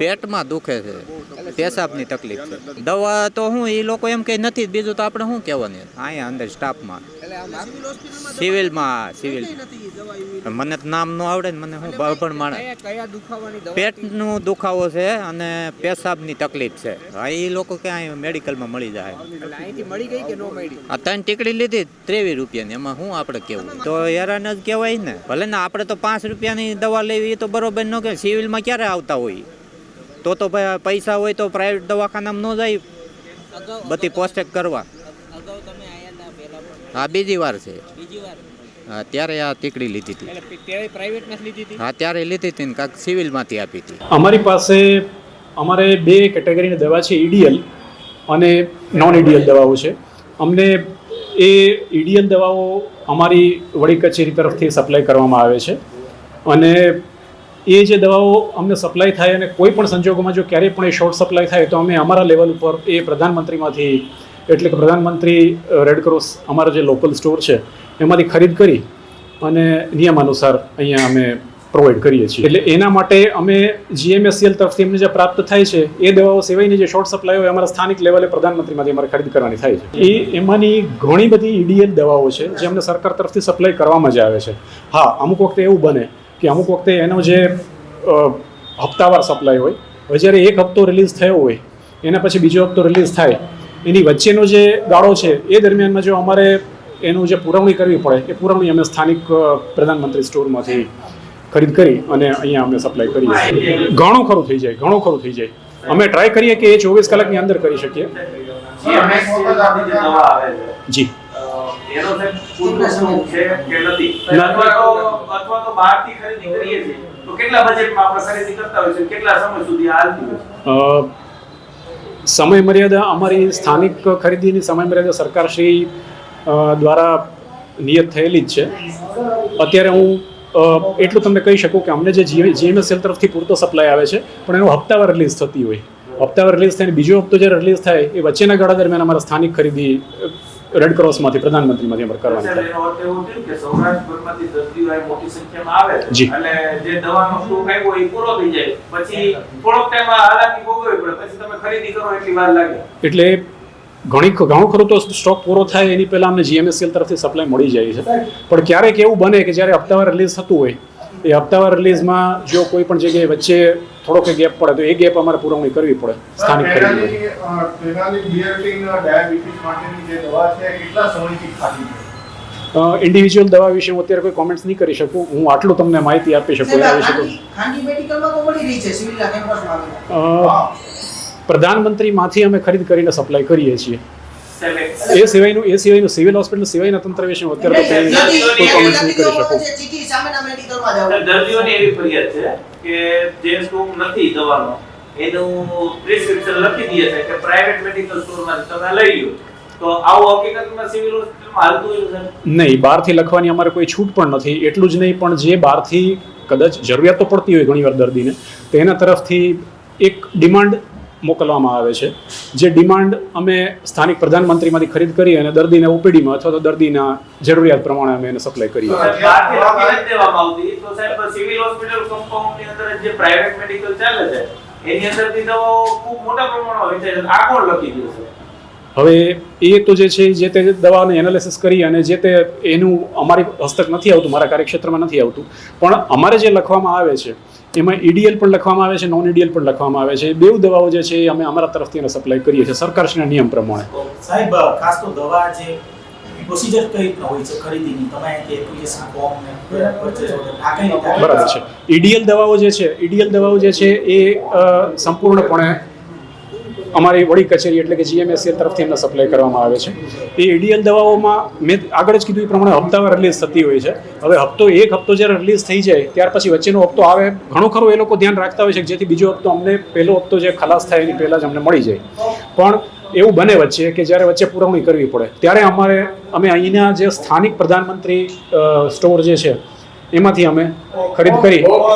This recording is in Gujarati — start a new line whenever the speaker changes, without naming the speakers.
પેટમાં દુખે છે. પેશાબની તકલીફ છે. દવા તો હું એ લોકો એમ કે નથી બીજું તો આપણે શું કહેવાની? અહીંયા અંદર સ્ટાફમાં. સિવિલમાં સિવિલ. મને તો નામ ન આવડે ને મને હું પણ માણસ પેટનું દુખાવો છે અને પેશાબની તકલીફ છે. એ લોકો ક્યાંય મેડિકલમાં મળી જાય.
કે
આ ત્રણ ટીકડી લીધી ત્રેવીસ રૂપિયાની. એમાં શું આપણે કેવું? તો હેરાન જ કહેવાય ને. ભલે ને આપણે તો પાંચ રૂપિયાની દવા લેવી એ તો બરોબર ન કે સિવિલમાં ક્યારે આવતા હોય? તો તો પૈસા હોય તો પ્રાઇવેટ દવાખાનામાં ન જાય. બધી પોસ્ટેક કરવા.
અગાઉ તમે આયા હતા પહેલા પણ?
હા બીજી વાર છે.
બીજી વાર?
હા ત્યારે આ ટીકડી લીધી હતી.
એટલે ત્યારે પ્રાઇવેટમાં લીધી હતી?
હા ત્યારે લીધી હતી ને કાંક સિવિલમાંથી આપી હતી.
અમારી પાસે અમારે બે કેટેગરીની દવા છે ઈડીએલ અને નોન ઈડીએલ દવાઓ છે. અમને એ ઈડીએલ દવાઓ અમારી વડી કચેરી તરફથી સપ્લાય કરવામાં આવે છે. અને એ જે દવાઓ અમને સપ્લાય થાય અને કોઈ પણ સંજોગોમાં જો ક્યારેય પણ એ શોર્ટ સપ્લાય થાય તો અમે અમારા લેવલ ઉપર એ પ્રધાનમંત્રીમાંથી એટલે કે પ્રધાનમંત્રી રેડ ક્રોસ અમારા જે લોકલ સ્ટોર છે, એમાંથી ખરીદ કરી અને નિયમ અનુસાર અહીંયા અમે પ્રોવાઈડ કરીએ છીએ. એટલે એના માટે અમે જીએમએસસીએલ તરફથી અમને જે પ્રાપ્ત થાય છે, એ દવાઓ સિવાયની જે શોર્ટ સપ્લાય હોય, અમારા સ્થાનિક લેવલે પ્રધાનમંત્રીમાંથી અમારે ખરીદ કરવાની થાય છે. એ એમાંની ઘણી બધી ઈડીએલ દવાઓ છે, જે અમને સરકાર તરફથી સપ્લાય કરવામાં જ આવે છે. હા, અમુક વખતે એવું બને કે અમુક વખતે એનો જે હપ્તાવાર સપ્લાય હોય હવે જ્યારે એક હપ્તો રિલીઝ થયો હોય એના પછી બીજો હપ્તો રિલીઝ થાય એની વચ્ચેનો જે ગાળો છે એ દરમિયાનમાં જો અમારે એનું જે પુરવણી કરવી પડે એ પુરવણી અમે સ્થાનિક પ્રધાનમંત્રી સ્ટોરમાંથી ખરીદ કરી અને અહીંયા અમે સપ્લાય કરીએ ઘણું ખરું થઈ જાય ઘણું ખરું થઈ જાય. અમે ટ્રાય કરીએ કે એ ચોવીસ કલાકની અંદર કરી શકીએ.
જે કેટલા સમય
મર્યાદા અમારી સ્થાનિક ખરીદીની સમય મર્યાદા સરકારશ્રી દ્વારા નિયત થયેલી જ છે. અત્યારે હું એટલું તમને કહી શકું કે અમને જે જીએમએસએલ તરફથી પૂરતો સપ્લાય આવે છે, પણ એનો હપ્તાવાર રિલીઝ થતી હોય. હપ્તાવાર રિલીઝ થાય બીજો હપ્તો જ્યારે રિલીઝ થાય, એ વચ્ચેના ગાળા દરમિયાન અમારા સ્થાનિક ખરીદી રેડ ક્રોસમાંથી પ્રધાનમંત્રીમાંથી અમારે કરવાની. જી.
જે દવાનો સ્ટોક આવ્યો એ પૂરો થઈ જાય. પછી થોડોક ટાઈમ હાલાકી ભોગવવી પડે. પછી તમે ખરીદી કરો એટલી વાર લાગે.
એટલે ઘણી ઘણું ખરું તો સ્ટોક પૂરો થાય એની પહેલાં અમને જીએમએસએલ તરફથી સપ્લાય મળી જાય છે. પણ ક્યારેક એવું બને કે જ્યારે હપ્તાવાર રિલીઝ થતું હોય એ હપ્તાવાર રિલીઝમાં જો કોઈ પણ જગ્યાએ વચ્ચે થોડોક ગેપ પડે તો એ ગેપ અમારે પુરવણી કરવી પડે સ્થાનિક ખરીદી
પેનાની, અ, પેનાની બિયરટીન ડાયાબિટીસ માટેની જે દવા છે એ કેટલા સમયથી ખાધી છે?
ઇન્ડિવિજ્યુઅલ દવા વિશે હું અત્યારે કોઈ કોમેન્ટ્સ નહીં કરી શકું. હું આટલું તમને માહિતી આપી શકું એના વિશે પ્રધાનમંત્રીમાંથી અમે ખરીદ કરીને સપ્લાય કરીએ છીએ. એ સિવાયનું એ સિવાયનું સિવિલ હોસ્પિટલ સિવાયના તંત્ર વિશે હું અત્યારે તો કોઈ કોમેન્ટ્સ નહીં કરી શકું.
ચીઠી સામેના મેડિકલમાં
સાહેબ,
જવું
દર્દીઓની એવી ફરિયાદ છે કે જે સ્ટોક નથી દવાનો. એનું પ્રિસ્ક્રિપ્શન લખી દે છે કે પ્રાઇવેટ મેડિકલ સ્ટોરમાંથી તમે લઈ લો. તો આવું હકીકતમાં સિવિલ હોસ્પિટલમાં હાલતું
નહીં બહારથી લખવાની અમારે કોઈ છૂટ પણ નથી. એટલું જ નહીં પણ જે બહારથી કદાચ જરૂરિયાત તો પડતી હોય ઘણીવાર દર્દીને તો એના તરફથી એક ડિમાન્ડ મોકલવામાં આવે છે. જે ડિમાન્ડ અમે સ્થાનિક પ્રધાનમંત્રીમાંથી ખરીદ કરી અને દર્દીને ઓપીડીમાં અથવા તો દર્દીના જરૂરિયાત પ્રમાણે અમે એને સપ્લાય કરીએ. છીએ
બહારથી લખી નથી દેવામાં આવતી તો સાહેબ સિવિલ હોસ્પિટલ કમ્પાઉન્ડની અંદર જે પ્રાઇવેટ મેડિકલ ચાલે છે એની અંદરથી દવાઓ ખૂબ મોટા પ્રમાણમાં વેચાય છે. આ કોણ લખી દે છે?
હવે એ તો જે છે જે તે દવાને એનાલિસિસ કરી અને જે તે એનું અમારી હસ્તક નથી આવતું મારા કાર્યક્ષેત્રમાં નથી આવતું. પણ અમારે જે લખવામાં આવે છે એમાં ઈડીએલ પણ લખવામાં આવે છે નોન ઈડીએલ પણ લખવામાં આવે છે. બેઉ દવાઓ જે છે એ અમે અમારા તરફથી એને સપ્લાય કરીએ છીએ. સરકારશ્રીના નિયમ પ્રમાણે.
સાહેબ ખાસ તો દવા જે પ્રોસિજર કઈ રીતના હોય છે ખરીદીની? તમે કે એપ્લિકેશન ફોર્મ ને આ કઈ
બરાબર છે. ઈડીએલ દવાઓ જે છે ઈડીએલ દવાઓ જે છે એ સંપૂર્ણપણે અમારી વડી કચેરી એટલે કે જીએમએસસીએલ તરફથી એમને સપ્લાય કરવામાં આવે છે. એ એડીએલ દવાઓમાં મેં આગળ જ કીધું એ પ્રમાણે હપ્તાવાર રિલીઝ થતી હોય છે. હવે હપ્તો એક હપ્તો જ્યારે રિલીઝ થઈ જાય, ત્યાર પછી વચ્ચેનો હપ્તો આવે. ઘણો ખરો એ લોકો ધ્યાન રાખતા હોય છે જેથી બીજો હપ્તો અમને, પહેલો હપ્તો જે ખલાસ થાય એની પહેલાં જ અમને મળી જાય. પણ એવું બને વચ્ચે કે જ્યારે વચ્ચે પુરવણી કરવી પડે, ત્યારે અમારે, અમે અહીંના જે સ્થાનિક પ્રધાનમંત્રી સ્ટોર જે છે, એમાંથી અમે ખરીદ કરી.